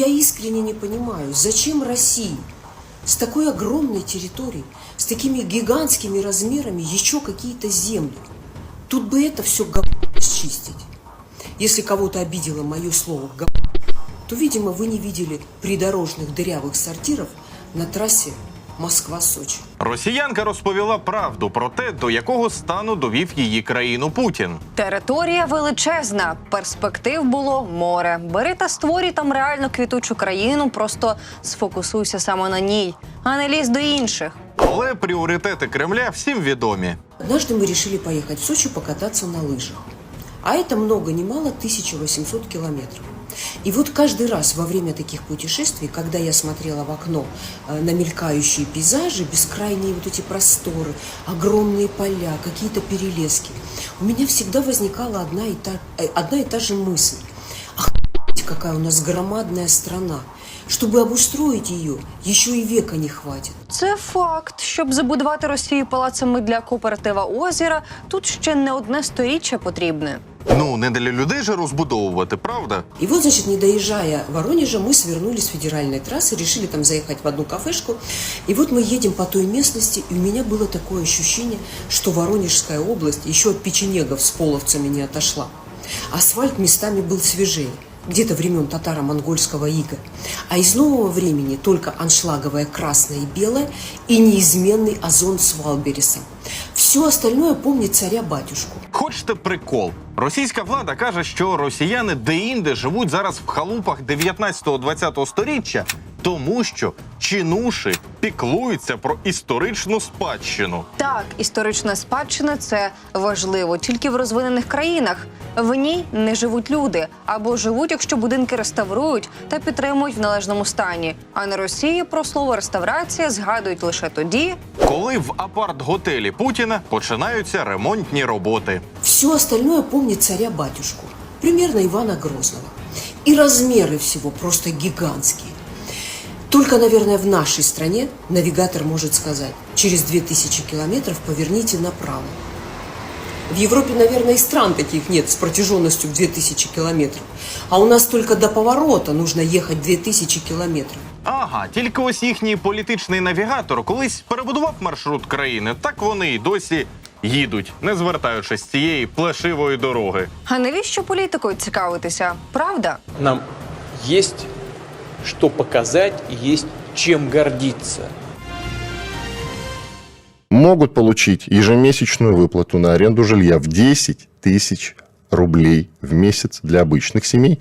Я искренне не понимаю, зачем России с такой огромной территорией, с такими гигантскими размерами еще какие-то земли. Тут бы это все счистить. Если кого-то обидело мое слово «говно», то, видимо, вы не видели придорожных дырявых сортиров на трассе Москва-Сочи. Росіянка розповіла правду про те, до якого стану довів її країну Путін. Територія величезна, перспектив було море. Бери та створюй там реально квітучу країну, просто сфокусуйся саме на ній, а не лізь до інших. Але пріоритети Кремля всім відомі. Однажды мы решили поехать в Сочи покататься на лыжах. А это много ни мало 1800 километров. И вот каждый раз во время таких путешествий, когда я смотрела в окно э, на мелькающие пейзажи, бескрайние вот эти просторы, огромные поля, какие-то перелески, у меня всегда возникала одна и та, э, одна и та же мысль. Охуеть, какая у нас громадная страна. Чтобы обустроить ее, еще и века не хватит. Це факт. Щоб забудувати Росію палацами для кооператива озера, тут ще не одне сторіччя потрібне. Ну, не для людей же розбудовувати, правда? И вот, значит, не доезжая Воронежа, мы свернули с федеральной трассы, решили там заехать в одну кафешку. И вот мы едем по той местности, и у меня было такое ощущение, что Воронежская область еще от печенегов с половцами не отошла. Асфальт местами был свежее, где-то времен татаро-монгольского ига. А из нового времени только аншлаговое красное и белое и неизменный озон с Валбересом. Все остальное помнит царя-батюшку. Хочете прикол? Російська влада каже, що росіяни деінде живуть зараз в халупах 19-20 сторіччя, тому що чинуші піклуються про історичну спадщину. Так, історична спадщина це важливо тільки в розвинених країнах. В ній не живуть люди або живуть, якщо будинки реставрують та підтримують в належному стані. А на Росії про слово реставрація згадують лише тоді, Коли в апарт-готелі Путіна починаються ремонтні роботи. Все остальное помнит царя-батюшку, примерно Ивана Грозного. И размеры всего просто гигантские. Только, наверное, в нашей стране навигатор может сказать, через 2000 километров поверните направо. В Европе, наверное, и стран таких нет с протяженностью в 2000 километров. А у нас только до поворота нужно ехать 2000 километров. Ага, тільки ось їхній політичний навігатор колись перебудував маршрут країни, так вони й досі їдуть, не звертаючись з цієї плешивої дороги. а навіщо політикою цікавитися? Правда? Нам есть что показать есть чем гордиться. могут получить ежемесячную выплату на аренду жилья в 10 тысяч рублей в месяц для обычных семей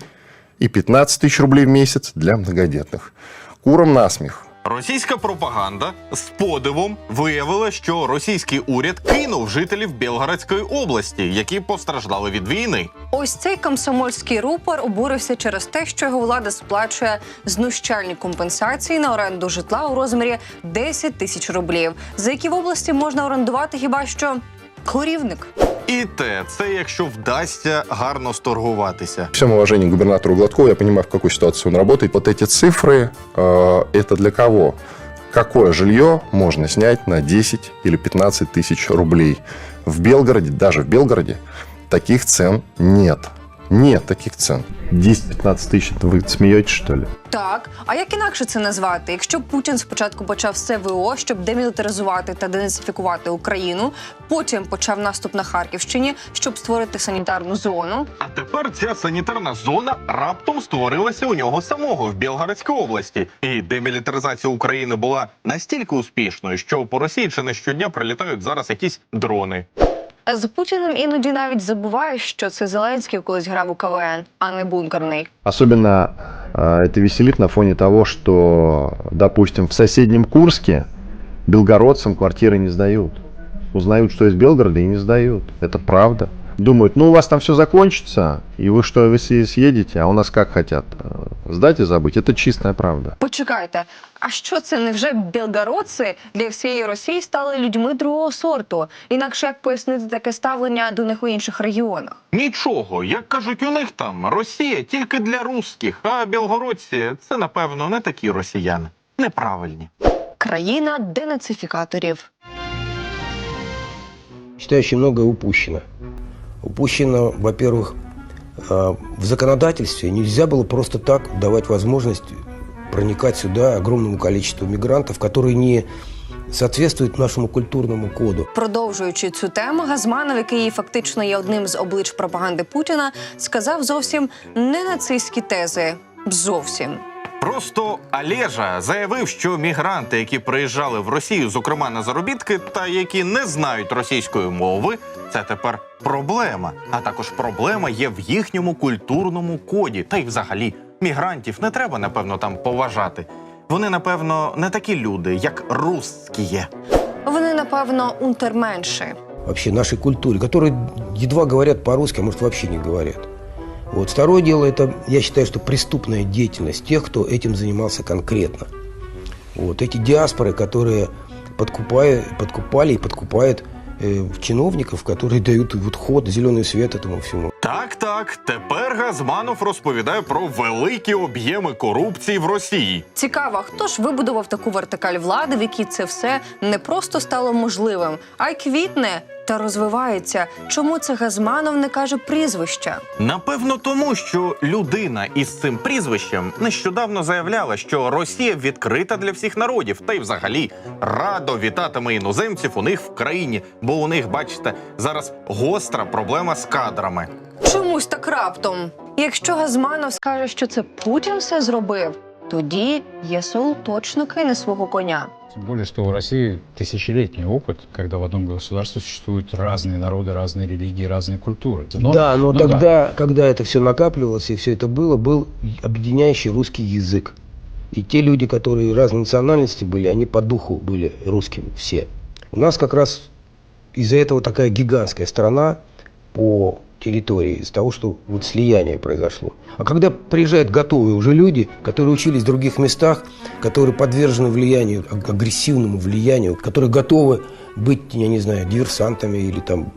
и 15 тысяч рублей в месяц для многодетных. Курам насмех. Російська пропаганда з подивом виявила, що російський уряд кинув жителів Білгородської області, які постраждали від війни. Ось цей комсомольський рупор обурився через те, що його влада сплачує знущальні компенсації на оренду житла у розмірі 10 тисяч рублів, за які в області можна орендувати хіба що корівник. І те, це якщо вдасться гарно сторгуватися. Всем уважению к губернатору Гладкову, я понимаю, в какой ситуации он работает. Вот эти цифры, э, это для кого? Какое жилье можно снять на 10 или 15 тысяч рублей? В Белгороде, даже в Белгороде, таких цен нет. Нет таких цен. 10-15 тысяч, это вы смеетесь, что ли? Так, а як інакше це назвати? Якщо Путін спочатку почав СВО, щоб демілітаризувати та денацифікувати Україну, потім почав наступ на Харківщині, щоб створити санітарну зону. А тепер ця санітарна зона раптом створилася у нього самого в Білгородській області. І демілітаризація України була настільки успішною, що по Росії чи не щодня прилітають зараз якісь дрони. З Путіним іноді навіть забуваєш, що це Зеленський колись грав у КВН, а не бункерний. Особенно э, это веселит на фоне того, что, допустим, в соседнем Курске белгородцам квартиры не сдают. Узнают, что из Белгорода и не сдают. Это правда. Думают, ну у вас там все закончится, и вы что, вы все съедете, а у нас как хотят? э, Сдать и забыть. Это чистая правда. Почекайте, а що це невже білгородці для всієї Росії стали людьми другого сорту? Інакше як пояснити таке ставлення до них у інших регіонах? Нічого, як кажуть у них там, Росія тільки для русських, а білгородці це напевно не такі росіяни. Неправильні. Країна денацифікаторів. Считаю, очень многое упущено. Упущено, во-первых, а, в законодательстве нельзя было просто так давать возможность проникать сюда огромному количеству мигрантов, которые не соответствують нашому культурному коду. Продовжуючи цю тему, Газманов, який фактично є одним з облич пропаганди Путіна, сказав зовсім не нацистські тези. Зовсім. Просто Олежа заявив, що мігранти, які приїжджали в Росію, зокрема на заробітки, та які не знають російської мови, це тепер проблема. А також проблема є в їхньому культурному коді. Та й взагалі мігрантів не треба, напевно, там поважати. Вони, напевно, не такі люди, як русські. Вони, напевно, унтерменші. вообще нашей культуре, которые едва говорят по-русски, а может вообще не говорят. Вот. Второе дело, это, я считаю, что преступная деятельность тех, кто этим занимался конкретно. Вот. Эти диаспоры, которые подкупая, подкупали и подкупают э, чиновников, которые дают вот ход, зеленый свет этому всему. Так, так, тепер Газманов розповідає про великі об'єми корупції в Росії. Цікаво, хто ж вибудував таку вертикаль влади, в якій це все не просто стало можливим, а й квітне та розвивається. Чому це Газманов не каже прізвища? Напевно, тому що людина із цим прізвищем нещодавно заявляла, що Росія відкрита для всіх народів, та й взагалі радо вітатиме іноземців у них в країні, бо у них, бачите, зараз гостра проблема з кадрами. Чомусь так раптом. Якщо Газманов скаже, що це Путін все зробив, тоді ЄСУ точно кине свого коня. Тем более, что у России тысячелетний опыт, когда в одном государстве существуют разные народы, разные религии, разные культуры. Но- да, но ну тогда, когда это все накапливалось и все это было, был объединяющий русский язык. И те люди, которые разной национальности были, они по духу были русскими все. У нас как раз из-за этого такая гигантская страна по территории, из-за того, что вот слияние произошло. А когда приезжают готовые уже люди, которые учились в других местах, которые подвержены влиянию, аг- агрессивному влиянию, которые готовы быть, я не знаю, диверсантами или там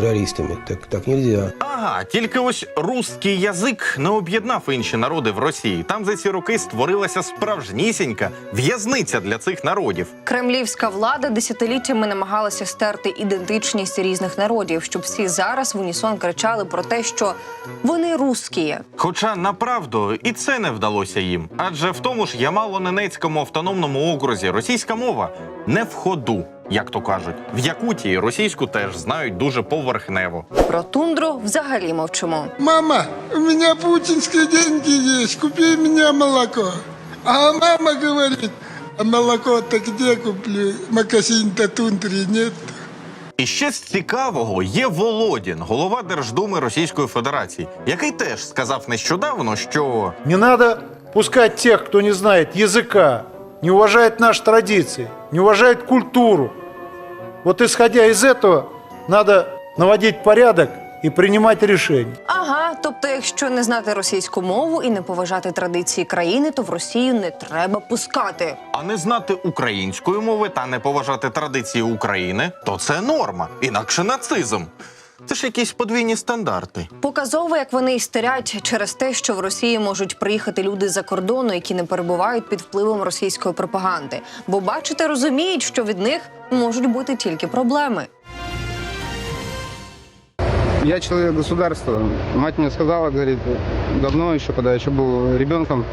террористами, так, так нельзя. Ага, тільки ось русський язик не об'єднав інші народи в Росії. Там за ці роки створилася справжнісінька в'язниця для цих народів. Кремлівська влада десятиліттями намагалася стерти ідентичність різних народів, щоб всі зараз в унісон кричали про те, що вони русські. Хоча направду і це не вдалося їм. Адже в тому ж Ямало-Ненецькому автономному окрузі російська мова не в ходу, як то кажуть. В Якутії російську теж знають дуже поверхнево. Про тундру взагалі мовчимо. Мама, у меня путинские деньги есть, купи мне молоко. А мама говорит, а молоко-то где куплю? Макасин-то тундри нет. І ще з цікавого є Володін, голова Держдуми Російської Федерації, який теж сказав нещодавно, що Не надо пускать тех, кто не знает языка, не уважает наши традиции, не уважает культуру. Вот исходя из этого, надо наводить порядок и принимать решения. Ага, тобто, якщо не знати російську мову і не поважати традиції країни, то в Росію не треба пускати. а не знати української мови та не поважати традиції України, то це норма, інакше нацизм. Це ж якісь подвійні стандарти. Показово, як вони істерять через те, що в Росії можуть приїхати люди за кордону, які не перебувають під впливом російської пропаганди. Бо бачите, розуміють, що від них можуть бути тільки проблеми. Я человек государства. Мать мне сказала, говорит, давно еще, когда я еще был ребенком,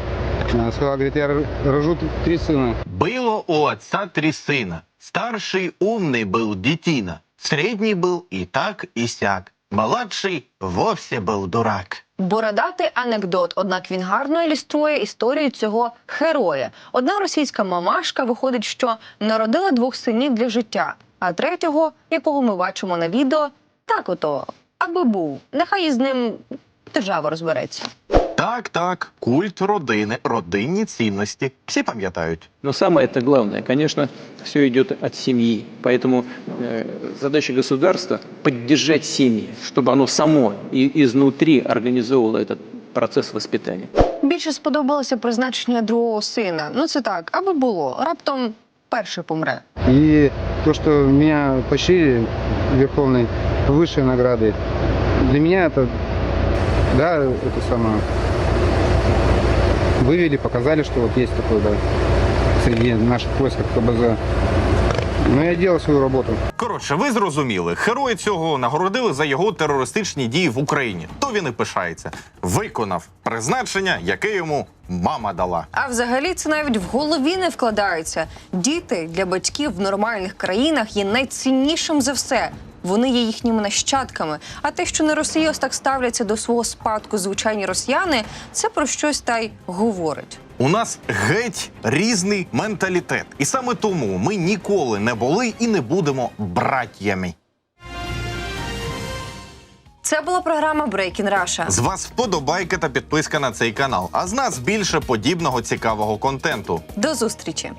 э, сказала, говорит, я р- рожу три сына. Было у отца три сына. Старший умный был детина, средний был и так, и сяк. Младший вовсе был дурак. Бородатий анекдот, однак він гарно ілюструє історію цього героя. Одна російська мамашка виходить, що народила двох синів для життя, а третього, якого ми бачимо на відео, так ото, аби був. Нехай із ним держава розбереться. Так, так, культ родини, родинні цінності. Всі пам'ятають. Но самое это главное, конечно, все идет от семьи. Поэтому э, задача государства поддержать семьи, чтобы оно само и изнутри организовывало этот процесс воспитания. Більше сподобалося призначення другого сина. Ну це так, аби було. Раптом перший помре. И то, что меня почтили верховной высшей наградой, для меня это, да, это самое, вывели, показали, что вот есть такой, да, среди наших войск КБЗ Но я делал свою работу. Коротше, ви зрозуміли, герой цього нагородили за його терористичні дії в Україні. То він і пишається. Виконав призначення, яке йому мама дала. А взагалі це навіть в голові не вкладається. Діти для батьків в нормальних країнах є найціннішим за все. Вони є їхніми нащадками. А те, що на Росії ось так ставляться до свого спадку звичайні росіяни, це про щось та й говорить. У нас геть різний менталітет, і саме тому ми ніколи не були і не будемо брат'ями. Це була програма Breaking Russia. З вас вподобайка та підписка на цей канал. А з нас більше подібного цікавого контенту. До зустрічі.